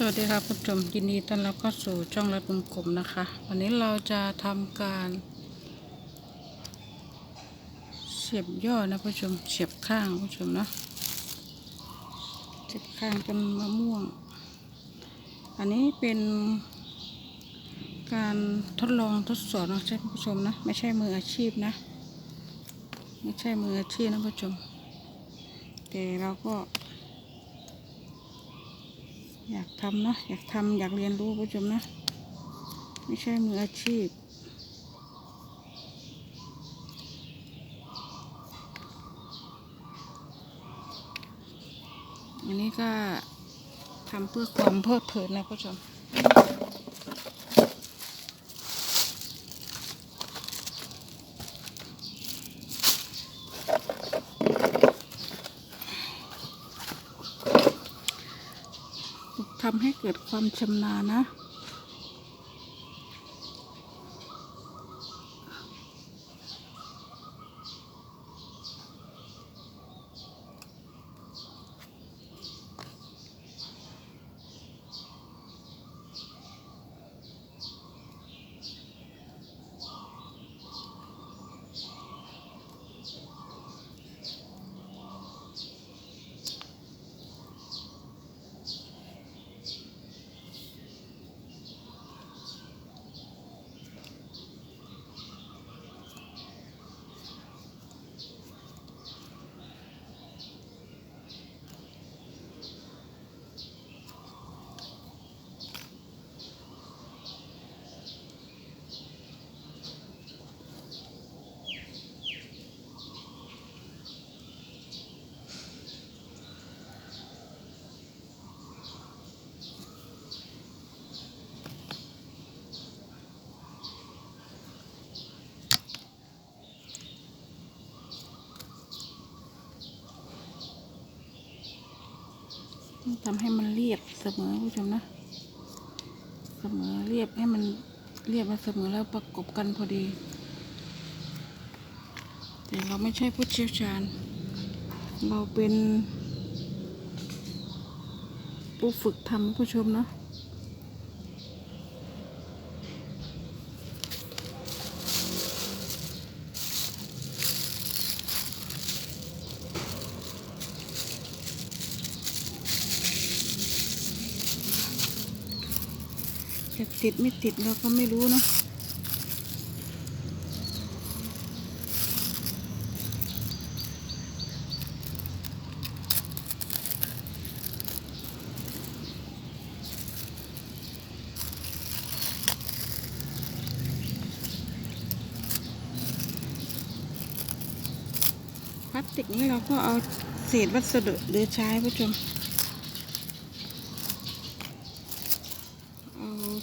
สวัสดีครับผู้ชมยินดีต้อนรับเข้าสู่ช่องรัดวงกลมนะคะ วันนี้เราจะทำการ เสียบย่อนะผู้ชมเสียบข้างผู้ชมนะเสียบข้างเป็นมะม่วง อันนี้เป็นการทดลองทดสอบนะใช่ผู้ชมนะไม่ใช่มืออาชีพนะ ไม่ใช่มืออาชีพนะผู้ชมแต่เราก็ อยากทำเนาะอยากทำอยากเรียนรู้ผู้ชมนะ ไม่ใช่มืออาชีพอันนี้ก็ทำเพื่อความเพลิดเพลินนะผู้ชม ทำให้เกิดความชำนาญนะ ทำให้มันเรียบเสมอผู้ชมนะ เสมอเรียบให้มันเรียบมาเสมอแล้วประกบกันพอดี แต่เราไม่ใช่ผู้เชี่ยวชาญ เราเป็น ผู้ฝึกทำผู้ชมเนาะ จะ ติดไม่ติดเราก็ไม่รู้เนอะพลาสติกนี้เราก็เอาเศษวัสดุเหลือใช้ผู้ชม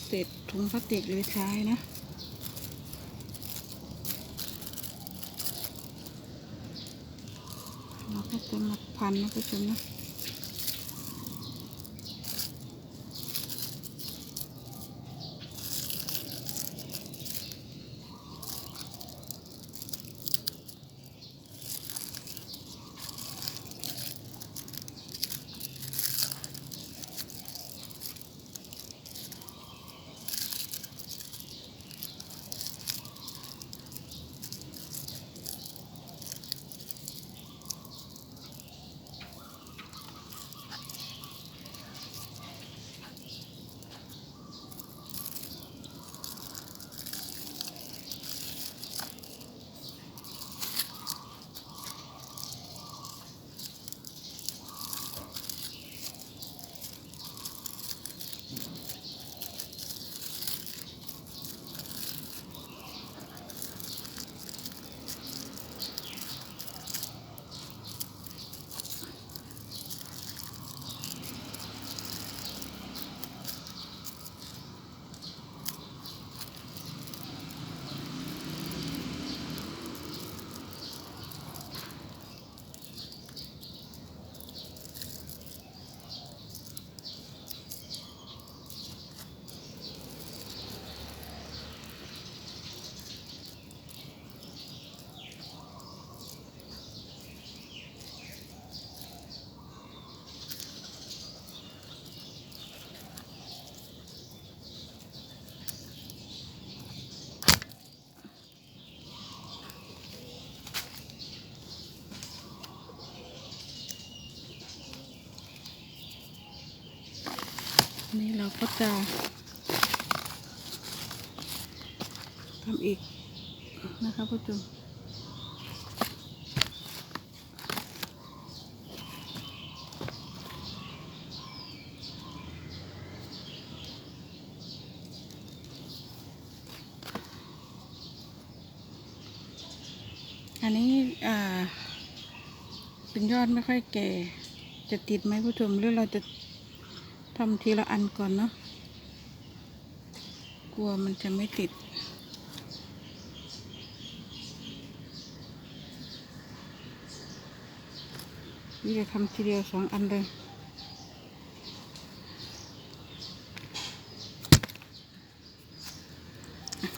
เศษถุงพลาสติกเหลือใช้นะเราก็จะมาพันนะผู้ชมนะ นี่เราก็จะทำอีกนะคะผู้ชมอันนี้อ่า เป็นยอดไม่ค่อยแก่ จะติดไหมผู้ชมหรือเราจะ ทำทีละอันก่อนเนาะ กลัวมันจะไม่ติด นี่จะทำทีเดียวสองอันเลย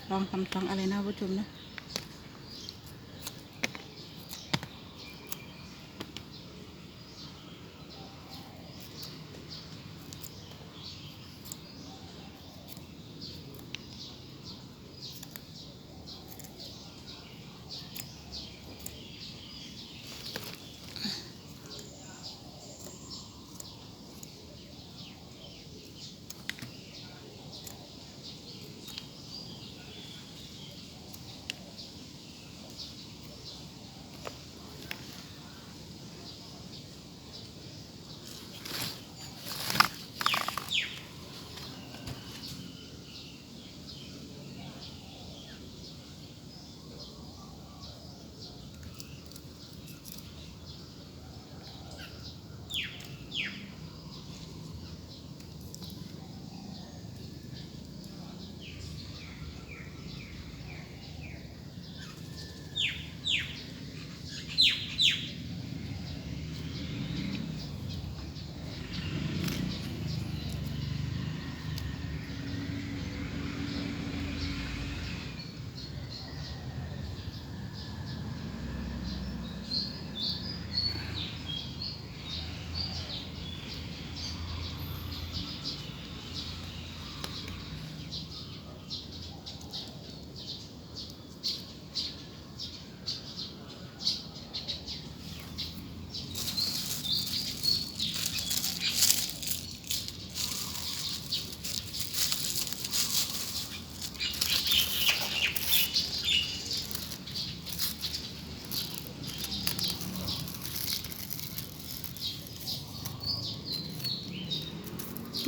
ลองทำสองอะไรนะผู้ชมนะ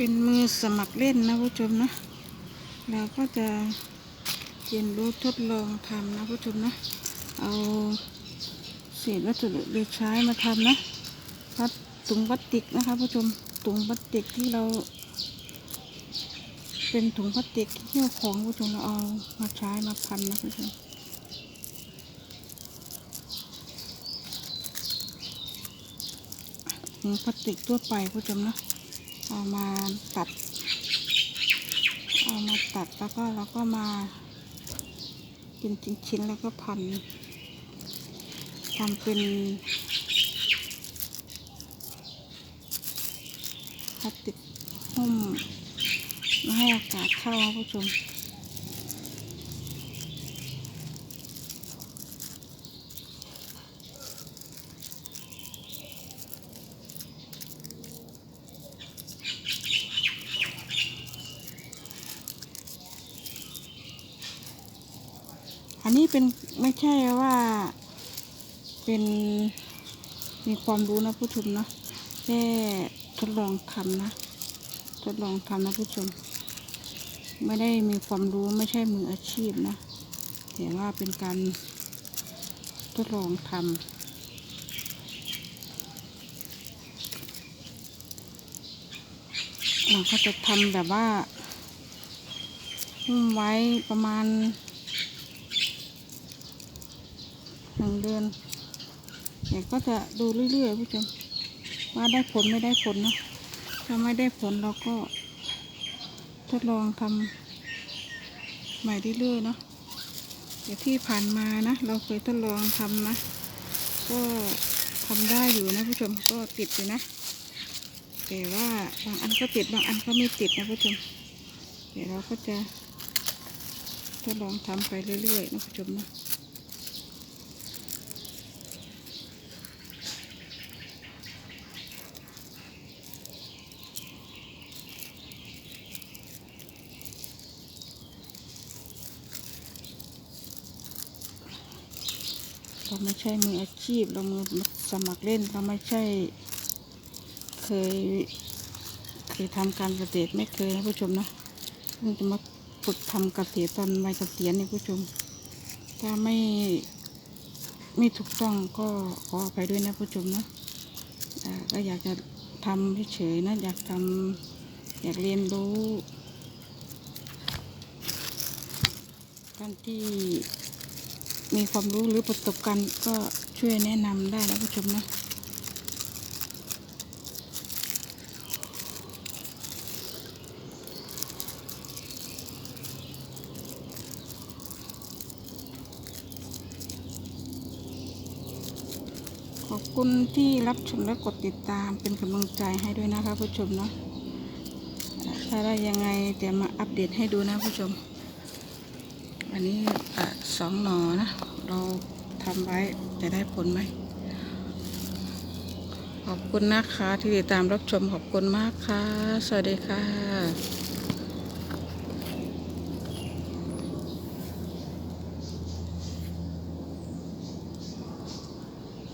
เป็นมือสมัครเล่นนะผู้ชมนะเราก็จะเรียนรู้ทดลองทำนะผู้ชมนะ เอาเศษวัสดุเหลือใช้มาทำนะพลาสถุงพลาสติกนะคะผู้ชมถุงพลาสติกที่เรา เป็นถุงพลาสติกที่เที่ยวของผู้ชมเราเอามาใช้มาพันนะผู้ชมถุงพลาสติกทั่วไปผู้ชมนะ เอามาตัด เอามาตัดแล้วก็เราก็มาเป็นชิ้นๆแล้วก็พันทำเป็นพลาสติกหุ้มไม่ให้อากาศเข้าผู้ชม เป็นไม่ใช่ว่า เป็นมีความรู้นะผู้ชมเนาะแค่ทดลองทำนะ ทดลองทำนะผู้ชม ไม่ได้มีความรู้ไม่ใช่มืออาชีพนะแต่ว่าเป็นการทดลองทำเราก็จะทำแบบว่าหุ้มไว้ประมาณ หนึ่งเดือนเดี๋ยก็จะดูเรื่อยๆผู้ชมว่าได้ผลไม่ได้ผลเนาะถ้าไม่ได้ผลเราก็ทดลองทำใหม่เรื่อยๆเนาะเดี๋ยที่ผ่านมานะ เราเคยทดลองทำนะ ก็ทำได้อยู่นะผู้ชมก็ติดอยู่นะ แต่ว่าบางอันก็ติดบางอันก็ไม่ติดนะผู้ชมเดี๋ยวเราก็จะทดลองทำไปเรื่อยๆนะผู้ชมนะ ไม่ใช่มืออาชีพ เรามือสมัครเล่น เราไม่ใช่ เคย เคยทำการเกษตรไม่เคยนะผู้ชมนะเพิ่งจะมาฝึกทำเกษตรตอนวัยเกษียณนี่ผู้ชม ถ้าไม่ไม่ถูกต้องก็ขออภัยด้วยนะผู้ชมนะก็อยากจะทำเฉยๆนะ อยากทำอยากเรียนรู้ท่านที่ มีความรู้หรือประสบการณ์ก็ช่วยแนะนำได้นะผู้ชมนะขอบคุณที่รับชมและกดติดตามเป็นกำลังใจให้ด้วยนะคะผู้ชมเนาะถ้าได้ยังไงเดี๋ยวมาอัปเดตให้ดูนะผู้ชม อันนี้สองหนอนะ เราทำไว้จะได้ผลไหม ขอบคุณนะคะที่ติดตามรับชมขอบคุณมากค่ะ สวัสดีค่ะ